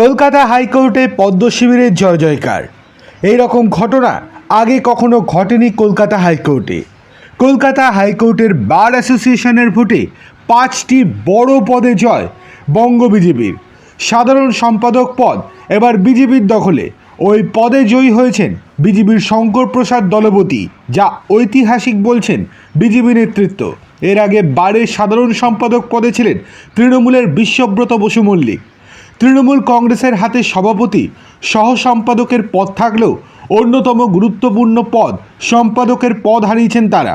কলকাতা হাইকোর্টে পদ্ম শিবিরের জয় জয়কার। এই রকম ঘটনা আগে কখনো ঘটেনি কলকাতা হাইকোর্টে। কলকাতা হাইকোর্টের বার অ্যাসোসিয়েশনের ভোটে পাঁচটি বড় পদে জয় বঙ্গ বিজেপির। সাধারণ সম্পাদক পদ এবার বিজেপির দখলে। ওই পদে জয়ী হয়েছেন বিজেপির শঙ্কর প্রসাদ দলপতি, যা ঐতিহাসিক বলছেন বিজেপি নেতৃত্ব। এর আগে বারের সাধারণ সম্পাদক পদে ছিলেন তৃণমূলের বিশ্বব্রত বসু মল্লিক। তৃণমূল কংগ্রেসের হাতে সভাপতি, সহ সম্পাদকের পদ থাকলেও অন্যতম গুরুত্বপূর্ণ পদ সম্পাদকের পদ হারিয়েছেন তারা।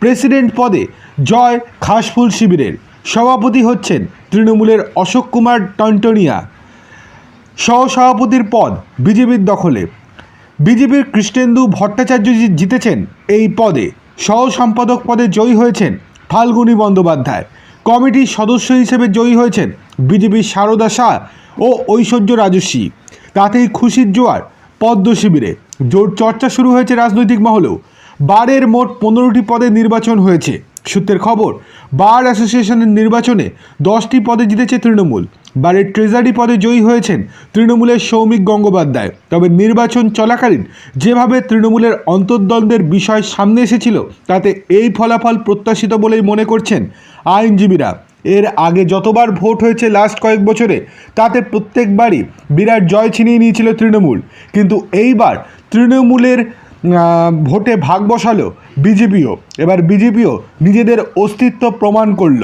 প্রেসিডেন্ট পদে জয় খাসফুল শিবিরের। সভাপতি হচ্ছেন তৃণমূলের অশোক কুমার টন্টনিয়া। সহসভাপতির পদ বিজেপির দখলে। বিজেপির কৃষ্ণেন্দু ভট্টাচার্যজি জিতেছেন এই পদে। সহ সম্পাদক পদে জয়ী হয়েছেন ফাল্গুনী বন্দ্যোপাধ্যায়। কমিটির সদস্য হিসেবে জয়ী হয়েছেন বিজেপির সারদা শাহ। ও ঐশ্বর্য রাজস্বী। তাতেই খুশির জোয়ার, পদ্ম শিবিরে। জোর চর্চা শুরু হয়েছে রাজনৈতিক মহলেও। বারের মোট পনেরোটি পদে নির্বাচন হয়েছে। সূত্রের খবর, বার অ্যাসোসিয়েশনের নির্বাচনে দশটি পদে জিতেছে তৃণমূল। বারের ট্রেজারি পদে জয়ী হয়েছেন তৃণমূলের সৌমিক গঙ্গোপাধ্যায়। তবে নির্বাচন চলাকালীন যেভাবে তৃণমূলের অন্তর্দ্বন্দ্বের বিষয় সামনে এসেছিল, তাতে এই ফলাফল প্রত্যাশিত বলেই মনে করছেন আইনজীবীরা। এর আগে যতবার ভোট হয়েছে লাস্ট কয়েক বছরে, তাতে প্রত্যেকবারই বিরাট জয় ছিনিয়ে নিয়েছিল তৃণমূল। কিন্তু এইবার তৃণমূলের ভোটে ভাগ বসালো বিজেপিও। এবার বিজেপিও নিজেদের অস্তিত্ব প্রমাণ করল।